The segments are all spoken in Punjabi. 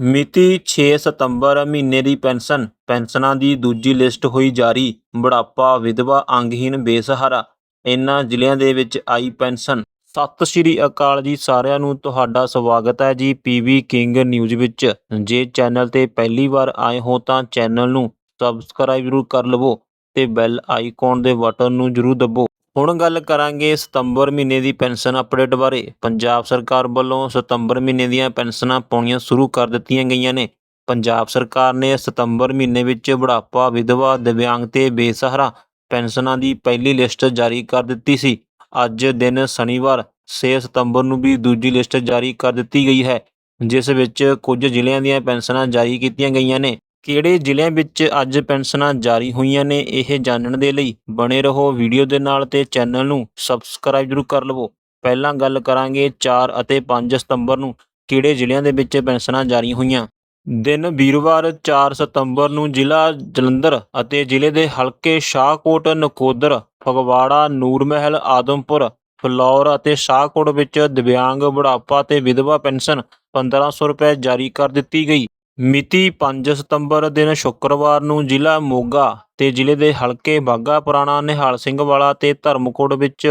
ਮਿਤੀ ਛੇ ਸਤੰਬਰ ਮਹੀਨੇ ਦੀ ਪੈਨਸ਼ਨ। ਪੈਨਸ਼ਨਾਂ ਦੀ ਦੂਜੀ ਲਿਸਟ ਹੋਈ ਜਾਰੀ। ਬੁਢਾਪਾ, ਵਿਧਵਾ ਅੰਗਹੀਨ ਬੇਸਹਾਰਾ, ਇਨ੍ਹਾਂ ਜ਼ਿਲ੍ਹਿਆਂ ਦੇ ਵਿੱਚ ਆਈ ਪੈਨਸ਼ਨ। ਸਤਿ ਸ਼੍ਰੀ ਅਕਾਲ ਜੀ ਸਾਰਿਆਂ ਨੂੰ। ਤੁਹਾਡਾ ਸਵਾਗਤ ਹੈ ਜੀ ਪੀਵੀ ਕਿੰਗ ਨਿਊਜ਼ ਵਿੱਚ। ਜੇ ਚੈਨਲ ਤੇ ਪਹਿਲੀ ਵਾਰ ਆਏ ਹੋ ਤਾਂ ਚੈਨਲ ਨੂੰ ਸਬਸਕ੍ਰਾਈਬ ਜ਼ਰੂਰ ਕਰ ਲਵੋ ਤੇ ਬੈਲ ਆਈਕਨ ਦੇ ਬਟਨ ਨੂੰ ਜ਼ਰੂਰ ਦਬੋ। ਹੁਣ ਗੱਲ ਕਰਾਂਗੇ ਸਤੰਬਰ ਮਹੀਨੇ ਦੀ ਪੈਨਸ਼ਨ ਅਪਡੇਟ ਬਾਰੇ। ਪੰਜਾਬ ਸਰਕਾਰ ਵੱਲੋਂ ਸਤੰਬਰ ਮਹੀਨੇ ਦੀਆਂ ਪੈਨਸ਼ਨਾਂ ਪਾਉਣੀਆਂ ਸ਼ੁਰੂ ਕਰ ਦਿੱਤੀਆਂ ਗਈਆਂ ਨੇ। ਪੰਜਾਬ ਸਰਕਾਰ ਨੇ ਸਤੰਬਰ ਮਹੀਨੇ ਵਿੱਚ ਬੁਢਾਪਾ, ਵਿਧਵਾ, ਦਿਵਿਆਂਗ ਤੇ ਬੇਸਹਾਰਾ ਪੈਨਸ਼ਨਾਂ ਦੀ ਪਹਿਲੀ ਲਿਸਟ ਜਾਰੀ ਕਰ ਦਿੱਤੀ ਸੀ। ਅੱਜ ਦਿਨ ਸ਼ਨੀਵਾਰ 6 ਸਤੰਬਰ ਨੂੰ ਵੀ ਦੂਜੀ ਲਿਸਟ ਜਾਰੀ ਕਰ ਦਿੱਤੀ ਗਈ ਹੈ, ਜਿਸ ਵਿੱਚ ਕੁਝ ਜ਼ਿਲ੍ਹਿਆਂ ਦੀਆਂ ਪੈਨਸ਼ਨਾਂ ਜਾਰੀ ਕੀਤੀਆਂ ਗਈਆਂ ਨੇ। ਕਿਹੜੇ ਜ਼ਿਲ੍ਹਿਆਂ ਵਿੱਚ ਅੱਜ ਪੈਨਸ਼ਨਾਂ ਜਾਰੀ ਹੋਈਆਂ ਨੇ ਇਹ ਜਾਣਨ ਦੇ ਲਈ ਬਣੇ ਰਹੋ ਵੀਡੀਓ ਦੇ ਨਾਲ ਤੇ ਚੈਨਲ ਨੂੰ ਸਬਸਕ੍ਰਾਈਬ ਜ਼ਰੂਰ ਕਰ ਲਵੋ। ਪਹਿਲਾਂ ਗੱਲ ਕਰਾਂਗੇ 4 ਅਤੇ 5 ਸਤੰਬਰ ਨੂੰ ਕਿਹੜੇ ਜ਼ਿਲ੍ਹਿਆਂ ਦੇ ਵਿੱਚ ਪੈਨਸ਼ਨਾਂ ਜਾਰੀ ਹੋਈਆਂ। ਦਿਨ ਵੀਰਵਾਰ 4 ਸਤੰਬਰ ਨੂੰ ਜ਼ਿਲ੍ਹਾ ਜਲੰਧਰ ਅਤੇ ਜ਼ਿਲ੍ਹੇ ਦੇ ਹਲਕੇ ਸ਼ਾਹਕੋਟ, ਨਕੋਦਰ, ਫਗਵਾੜਾ ਨੂਰ ਮਹਿਲ ਆਦਮਪੁਰ, ਫਲੌਰ ਅਤੇ ਸ਼ਾਹਕੋਟ ਵਿੱਚ ਦਿਵਿਆਂਗ ਬੁਢਾਪਾ ਤੇ ਵਿਧਵਾ ਪੈਨਸ਼ਨ 1500 ਰੁਪਏ ਜਾਰੀ ਕਰ ਦਿੱਤੀ ਗਈ। ਮਿਤੀ 5 ਸਤੰਬਰ ਦਿਨ ਸ਼ੁੱਕਰਵਾਰ ਨੂੰ ਜ਼ਿਲ੍ਹਾ ਮੋਗਾ ਤੇ ਜ਼ਿਲ੍ਹੇ ਦੇ ਹਲਕੇ ਬਾਗਾ ਪੁਰਾਣਾ ਨਿਹਾਲ ਸਿੰਘ ਵਾਲਾ ਤੇ ਧਰਮਕੋਟ ਵਿੱਚ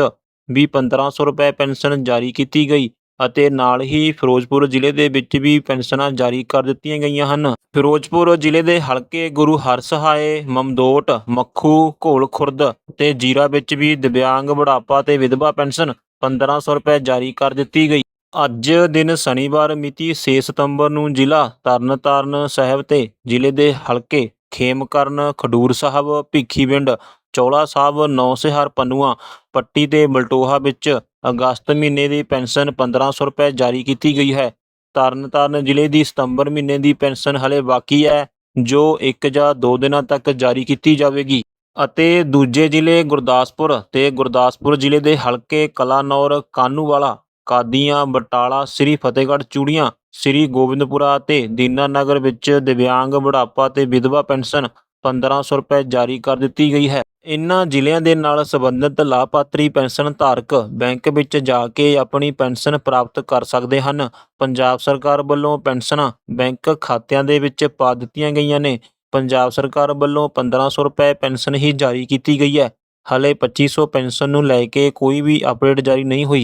ਵੀ 1500 ਰੁਪਏ ਪੈਨਸ਼ਨ ਜਾਰੀ ਕੀਤੀ ਗਈ ਅਤੇ ਨਾਲ ਹੀ ਫਿਰੋਜ਼ਪੁਰ ਜ਼ਿਲ੍ਹੇ ਦੇ ਵਿੱਚ ਵੀ ਪੈਨਸ਼ਨਾਂ ਜਾਰੀ ਕਰ ਦਿੱਤੀਆਂ ਗਈਆਂ ਹਨ। ਫਿਰੋਜ਼ਪੁਰ ਜ਼ਿਲ੍ਹੇ ਦੇ ਹਲਕੇ ਗੁਰੂ ਹਰਸਹਾਏ, ਮਮਦੋਟ, ਮੱਖੂ, ਘੋਲ ਖੁਰਦ ਤੇ ਜੀਰਾ ਵਿੱਚ ਵੀ ਦਿਵਿਆਂਗ ਬੁਢਾਪਾ ਤੇ ਵਿਧਵਾ ਪੈਨਸ਼ਨ 1500 ਰੁਪਏ ਜਾਰੀ ਕਰ ਦਿੱਤੀ ਗਈ। ਅੱਜ ਦਿਨ ਸ਼ਨੀਵਾਰ ਮਿਤੀ 6 ਸਤੰਬਰ ਨੂੰ ਜ਼ਿਲ੍ਹਾ ਤਰਨਤਾਰਨ ਸਾਹਿਬ ਤੇ ਜ਼ਿਲ੍ਹੇ ਦੇ ਹਲਕੇ ਖੇਮਕਰਨ ਖਡੂਰ ਸਾਹਿਬ ਭਿੱਖੀਵਿੰਡ ਚੌਲਾ ਸਾਹਿਬ ਨੌਸਿਹਾਰ ਪਨੂਆ ਪੱਟੀ ਤੇ ਬਲਟੋਹਾ ਵਿੱਚ ਅਗਸਤ ਮਹੀਨੇ ਦੀ ਪੈਨਸ਼ਨ 1500 ਰੁਪਏ ਜਾਰੀ ਕੀਤੀ ਗਈ ਹੈ। ਤਰਨਤਾਰਨ ਜ਼ਿਲ੍ਹੇ ਦੀ ਸਤੰਬਰ ਮਹੀਨੇ ਦੀ ਪੈਨਸ਼ਨ ਹਲੇ ਬਾਕੀ ਹੈ, ਜੋ ਇੱਕ ਜਾਂ ਦੋ ਦਿਨਾਂ ਤੱਕ ਜਾਰੀ ਕੀਤੀ ਜਾਵੇਗੀ। ਅਤੇ ਦੂਜੇ ਜ਼ਿਲ੍ਹੇ ਗੁਰਦਾਸਪੁਰ ਤੇ ਗੁਰਦਾਸਪੁਰ ਜ਼ਿਲ੍ਹੇ ਦੇ ਹਲਕੇ ਕਲਾਨੌਰ ਕਾਨੂੰਵਾਲਾ ਕਾਦੀਆਂ, ਬਟਾਲਾ, ਸ੍ਰੀ ਫਤਿਹਗੜ੍ਹ ਚੂੜੀਆਂ, ਸ੍ਰੀ ਗੋਬਿੰਦਪੁਰਾ ਤੇ ਦੀਨਾਨਗਰ ਵਿੱਚ ਦਿਵਿਆਂਗ ਬੁਢਾਪਾ ਤੇ ਵਿਧਵਾ ਪੈਨਸ਼ਨ 1500 ਰੁਪਏ ਜਾਰੀ ਕਰ ਦਿੱਤੀ ਗਈ ਹੈ। ਇਨ੍ਹਾਂ ਜ਼ਿਲ੍ਹਿਆਂ ਦੇ ਨਾਲ ਸੰਬੰਧਿਤ ਲਾਭਪਾਤਰੀ ਪੈਨਸ਼ਨ ਧਾਰਕ ਬੈਂਕ ਵਿੱਚ ਜਾ ਕੇ ਆਪਣੀ ਪੈਨਸ਼ਨ ਪ੍ਰਾਪਤ ਕਰ ਸਕਦੇ ਹਨ। ਪੰਜਾਬ ਸਰਕਾਰ ਵੱਲੋਂ ਪੈਨਸ਼ਨਾਂ ਬੈਂਕ ਖਾਤਿਆਂ ਦੇ ਵਿੱਚ ਪਾ ਦਿੱਤੀਆਂ ਗਈਆਂ ਨੇ। ਪੰਜਾਬ ਸਰਕਾਰ ਵੱਲੋਂ 1500 ਰੁਪਏ ਪੈਨਸ਼ਨ ਹੀ ਜਾਰੀ ਕੀਤੀ ਗਈ ਹੈ। ਹਲੇ 2500 ਪੈਨਸ਼ਨ ਨੂੰ ਲੈ ਕੇ ਕੋਈ ਵੀ ਅਪਡੇਟ ਜਾਰੀ ਨਹੀਂ ਹੋਈ।